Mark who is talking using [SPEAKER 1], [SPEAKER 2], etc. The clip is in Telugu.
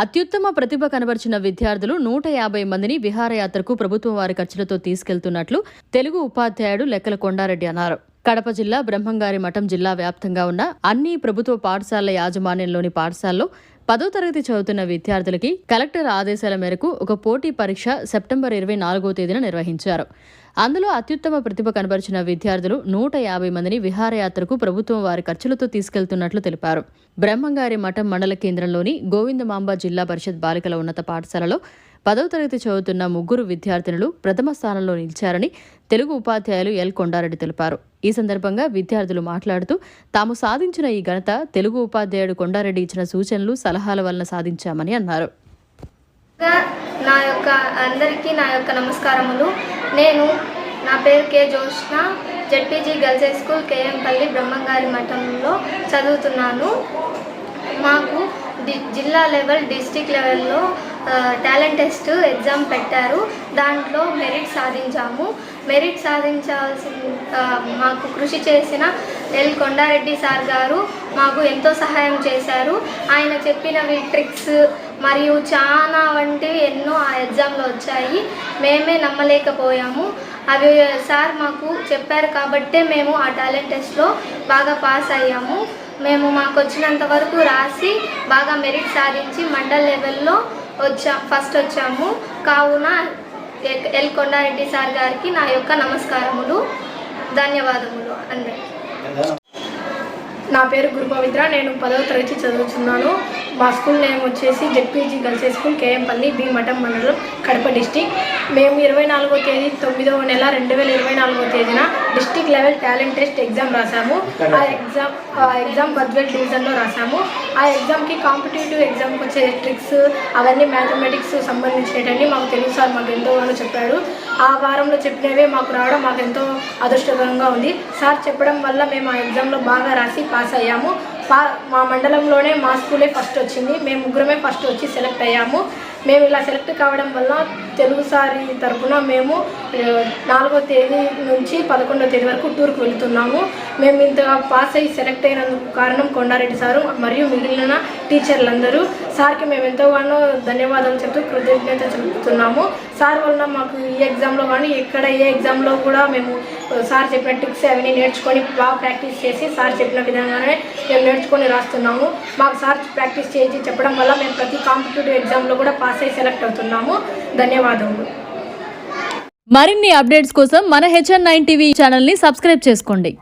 [SPEAKER 1] అత్యుత్తమ ప్రతిభ కనబర్చిన విద్యార్థులు నూట యాభై మందిని విహారయాత్రకు ప్రభుత్వం వారి ఖర్చులతో తీసుకెళ్తున్నట్లు తెలుగు ఉపాధ్యాయుడు లెక్కల కొండారెడ్డి అన్నారు. కడప జిల్లా బ్రహ్మంగారి మఠం జిల్లా వ్యాప్తంగా ఉన్న అన్ని ప్రభుత్వ పాఠశాలల యాజమాన్యంలోని పాఠశాలలో పదో తరగతి చదువుతున్న విద్యార్థులకి కలెక్టర్ ఆదేశాల మేరకు ఒక పోటీ పరీక్ష సెప్టెంబర్ ఇరవై నాలుగో తేదీన నిర్వహించారు. అందులో అత్యుత్తమ ప్రతిభ కనబరిచిన విద్యార్థులు నూట యాభై మందిని విహారయాత్రకు ప్రభుత్వం వారి ఖర్చులతో తీసుకెళ్తున్నట్లు తెలిపారు. బ్రహ్మంగారి మఠం మండల కేంద్రంలోని గోవిందమాంబ జిల్లా పరిషత్ బాలికల ఉన్నత పాఠశాలలో పదవ తరగతి చదువుతున్న ముగ్గురు విద్యార్థినులు ప్రథమ స్థానంలో నిలిచారని తెలుగు ఉపాధ్యాయులు ఎల్. కొండారెడ్డి తెలిపారు. ఈ సందర్భంగా విద్యార్థులు మాట్లాడుతూ తాము సాధించిన ఈ ఘనత తెలుగు ఉపాధ్యాయుడు కొండారెడ్డి ఇచ్చిన సూచనలు సలహాల వలన సాధించామని అన్నారు.
[SPEAKER 2] నా యొక్క అందరికీ నా యొక్క నమస్కారములు. నేను నా పేరు K Joshna ZPG girls high school KM Palli Brahmamgari మఠంలో చదువుతున్నాను. మాకు జిల్లా లెవెల్ డిస్టిక్ లెవెల్లో టాలెంట్ టెస్ట్ ఎగ్జామ్ పెట్టారు. దాంట్లో మెరిట్ సాధించాము. మెరిట్ సాధించాల్సిన మాకు కృషి చేసిన ఎల్. కొండారెడ్డి సార్ గారు మాకు ఎంతో సహాయం చేశారు. ఆయన చెప్పినవి ట్రిక్స్ మరియు చాలా వంటివి ఎన్నో ఆ ఎగ్జామ్లో వచ్చాయి. మేమే నమ్మలేకపోయాము. అవి సార్ మాకు చెప్పారు కాబట్టే మేము ఆ టాలెంట్ టెస్ట్లో బాగా పాస్ అయ్యాము. మేము మాకు వచ్చినంత వరకు రాసి బాగా మెరిట్ సాధించి మండల్ లెవెల్లో వచ్చా ఫస్ట్ వచ్చాము. కావున ఎల్ కొండారెడ్డి సార్ గారికి నా యొక్క నమస్కారములు ధన్యవాదములు అందరికీ.
[SPEAKER 3] నా పేరు గురు పవిత్ర నేను పదవ తరగతి చదువుతున్నాను మా స్కూల్ నేమ్ వచ్చేసి ZPG girls school KM Palli B Matham మండలం కడప డిస్టిక్. మేము ఇరవై నాలుగో తేదీ తొమ్మిదవ నెల రెండు వేల ఇరవై నాలుగో తేదీన district level talent test exam రాసాము. ఆ ఎగ్జామ్ ఆ ఎగ్జామ్ బద్వేల్ డివిజన్లో రాసాము. ఆ ఎగ్జామ్కి కాంపిటేటివ్ ఎగ్జామ్కి వచ్చే ట్రిక్స్ అవన్నీ మ్యాథమెటిక్స్ సంబంధించినవన్నీ మాకు తెలుగు సార్ మాకు ఎంతోగానో చెప్పాడు ఆ వారంలో చెప్పినవే మాకు రావడం మాకు ఎంతో అదృష్టకరంగా ఉంది. సార్ చెప్పడం వల్ల మేము ఆ ఎగ్జామ్లో బాగా రాసి పాస్ అయ్యాము. పా మా మండలంలోనే మా స్కూలే ఫస్ట్ వచ్చింది. మేము ముగ్గురమే ఫస్ట్ వచ్చి సెలెక్ట్ అయ్యాము. మేము ఇలా సెలెక్ట్ కావడం వల్ల తెలుగు సారి తరపున మేము నాలుగో తేదీ నుంచి పదకొండో తేదీ వరకు టూర్కి వెళ్తున్నాము. మేము ఇంతగా పాస్ అయ్యి సెలెక్ట్ అయినందుకు కారణం కొండారెడ్డి సారు మరియు మిగిలిన టీచర్లందరూ. సార్కి మేము ఎంతోగానో ధన్యవాదాలు చెప్తూ కృతజ్ఞత చెబుతున్నాము సార్ వలన మాకు ఈ ఎగ్జామ్లో కానీ ఎక్కడ ఏ ఎగ్జామ్లో కూడా మేము సార్ చెప్పిన టిప్స్ అవన్నీ నేర్చుకొని బాగా ప్రాక్టీస్ చేసి సార్ చెప్పిన విధంగానే మేము నేర్చుకొని రాస్తున్నాము. మాకు సార్ ప్రాక్టీస్ చేసి చెప్పడం వల్ల మేము ప్రతి కాంపిటేటివ్ ఎగ్జామ్లో కూడా పాస్ అయ్యి సెలెక్ట్ అవుతున్నాము. ధన్యవాదములు.
[SPEAKER 1] మరిన్ని అప్డేట్స్ కోసం మన హెచ్ఎన్ నైన్ టీవీ ఛానల్ని సబ్స్క్రైబ్ చేసుకోండి.